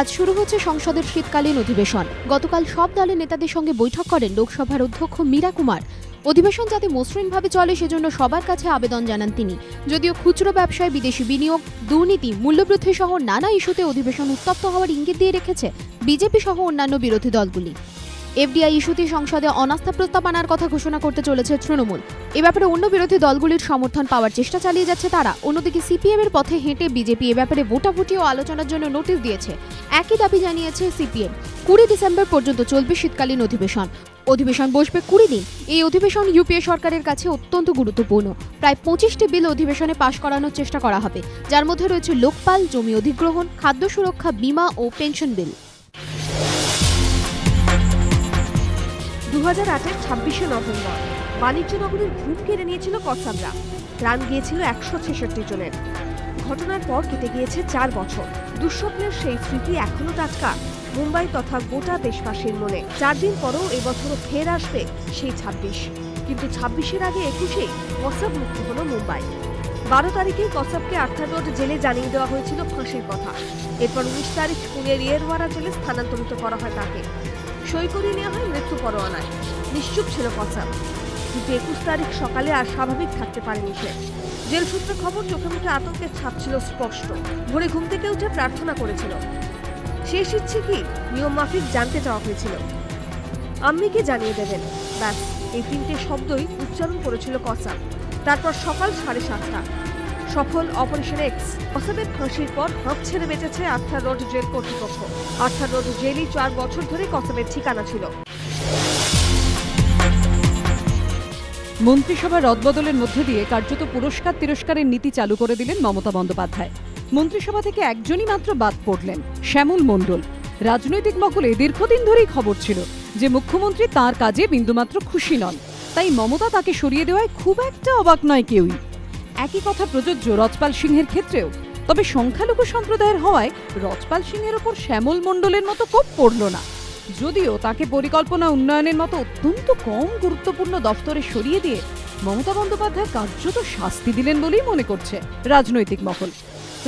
আজ শুরু হচ্ছে সংসদের শীতকালীন অধিবেশন। গতকাল সব দলের নেতাদের সঙ্গে বৈঠক করেন লোকসভার অধ্যক্ষ মীরা কুমার। অধিবেশন যাতে মসৃণভাবে চলে সেজন্য সবার কাছে আবেদন জানান তিনি। যদিও খুচরো ব্যবসায় বিদেশি বিনিয়োগ, দুর্নীতি মূল্যবৃদ্ধি সহ নানা ইস্যুতে অধিবেশন উত্তপ্ত হওয়ার ইঙ্গিত দিয়ে রেখেছে বিজেপি সহ অন্যান্য বিরোধী দলগুলি। এফডিআই ইস্যুতে সংসদে অনাস্থা প্রস্তাব আনার কথা ঘোষণা করতে চলেছে তৃণমূল। এ ব্যাপারে অন্য বিরোধী দলগুলির সমর্থন পাওয়ার চেষ্টা চালিয়ে যাচ্ছে তারা। অন্যদিকে সিপিএম এর পথে হেঁটে বিজেপি এ ব্যাপারে ভোটাভুটি ও আলোচনার জন্য নোটিশ দিয়েছে। একই দাবি জানিয়েছে সিপিএম। কুড়ি ডিসেম্বর পর্যন্ত চলবে শীতকালীন অধিবেশন। অধিবেশন বসবে কুড়ি দিন। এই অধিবেশন ইউপিএ সরকারের কাছে অত্যন্ত গুরুত্বপূর্ণ। প্রায় পঁচিশটি বিল অধিবেশনে পাশ করানোর চেষ্টা করা হবে। যার মধ্যে রয়েছে লোকপাল, জমি অধিগ্রহণ, খাদ্য সুরক্ষা, বীমা ও পেনশন বিল। হাজার আটের ছাব্বিশে নভেম্বর। বাণিজ্য নগরীর ঘুম কেড়ে নিয়েছিল কসাবরা প্রাণ গিয়েছিল একশো ছেষট্টি জনের। ঘটনার পর কেটে গিয়েছে চার বছর। দুঃস্বপ্নের সেই স্মৃতি এখনও টাটকা। মুম্বাই তথা গোটা দেশবাসীর মনে। চার দিন পরও এবছরও ফের আসবে সেই ছাব্বিশ। কিন্তু ছাব্বিশের আগে একুশে কসাব মুক্ত হল মুম্বাই। বারো তারিখে কসাবকে আর্থার রোড জেলে জানিয়ে দেওয়া হয়েছিল ফাঁসির কথা। এরপর উনিশ তারিখ পুনের ইয়েরওয়ারা জেলে স্থানান্তরিত করা হয় তাকে। সই করিয়ে নেওয়া হয় মৃত্যু পরোয়ানায়। নিশ্চুপ ছিল কসাব কিন্তু একুশ তারিখ সকালে আর স্বাভাবিক থাকতে পারেনি সে। জেল সূত্রে খবর, চোখে মুখে আতঙ্কের ছাপ ছিল স্পষ্ট। ভোরে ঘুম থেকে উঠে প্রার্থনা করেছিল। শেষ ইচ্ছে কি? নিয়ম মাফিক জানতে চাওয়া হয়েছিল। আম্মিকে জানিয়ে দেবেন? ব্যাস, এই তিনটে শব্দই উচ্চারণ করেছিল কসাব তারপর সকাল সাড়ে সাতটা। সফল অপারেশন এক্স কসাবের ফাঁসির পর হাঁপ ছেড়ে বেঁচেছে আর্থার রোড জেল কর্তৃপক্ষ। আর্থার রোড জেলই চার বছর ধরে কসাবের ঠিকানা ছিল। মন্ত্রিসভা রদবদলের মধ্যে দিয়ে কার্যত পুরস্কার তিরস্কারের নীতি চালু করে দিলেন মমতা বন্দ্যোপাধ্যায়। মন্ত্রিসভা থেকে একজনই মাত্র বাদ পড়লেন শ্যামল মণ্ডল। রাজনৈতিক মহলে দীর্ঘদিন ধরেই খবর ছিল যে মুখ্যমন্ত্রী তার কাজে বিন্দুমাত্র খুশি নন। তাই মমতা তাকে সরিয়ে দেওয়ায় খুব একটা অবাক নয় কেউই। একই কথা প্রযোজ্য রজপাল সিংহের ক্ষেত্রেও। তবে সংখ্যালঘু সম্প্রদায়ের হওয়ায় রজপাল সিংহের ওপর শ্যামল মণ্ডলের মতো কোপ পড়ল না। যদিও তাকে পরিকল্পনা উন্নয়নের মতো অত্যন্ত কম গুরুত্বপূর্ণ দফতরে সরিয়ে দিয়ে মমতা বন্দ্যোপাধ্যায় কার্যত শাস্তি দিলেন বলেই মনে করছে রাজনৈতিক মহল।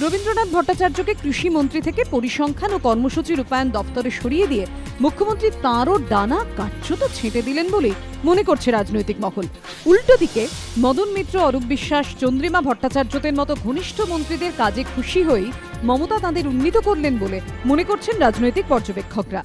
রবীন্দ্রনাথ ভট্টাচার্যকে কৃষি মন্ত্রী থেকে পরিসংখ্যান ও কর্মসূচি রূপায়ণ দপ্তরে সরিয়ে দিয়ে মুখ্যমন্ত্রী তাঁরও ডানা কার্যত ছেঁটে দিলেন বলেই মনে করছে রাজনৈতিক মহল। উল্টো দিকে, মদন মিত্র, অরূপ বিশ্বাস, চন্দ্রিমা ভট্টাচার্যদের মতো ঘনিষ্ঠ মন্ত্রীদের কাজে খুশি হয়েই মমতা তাঁদের উন্নীত করলেন বলে মনে করছেন রাজনৈতিক পর্যবেক্ষকরা।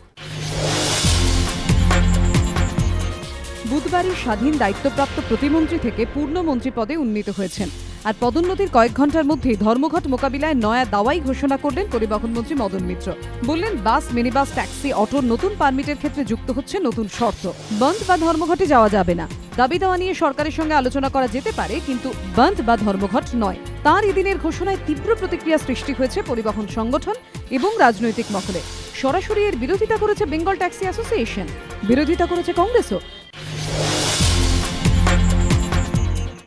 বুধবারই স্বাধীন দায়িত্বপ্রাপ্ত প্রতিমন্ত্রী থেকে পূর্ণমন্ত্রী পদে উন্নীত হয়েছেন। আর পদোন্নতির কয়েক ঘণ্টার মধ্যেই ধর্মঘট মোকাবিলায় নয়া দাওয়াই ঘোষণা করলেন পরিবহন মন্ত্রী মদন মিত্র। বললেন, বাস, মিনিবাস, ট্যাক্সি অটোর নতুন পারমিটের ক্ষেত্রে যুক্ত হচ্ছে নতুন শর্ত। বন্ধ বা ধর্মঘটে যাওয়া যাবে না। দাবি দেওয়া নিয়ে সরকারের সঙ্গে আলোচনা করা যেতে পারে, কিন্তু বন্ধ বা ধর্মঘট নয়। তার এদিনের ঘোষণায় তীব্র প্রতিক্রিয়া সৃষ্টি হয়েছে পরিবহন সংগঠন এবং রাজনৈতিক মহলে। সরাসরি এর বিরোধিতা করেছে বেঙ্গল ট্যাক্সি অ্যাসোসিয়েশন। বিরোধিতা করেছে কংগ্রেসও।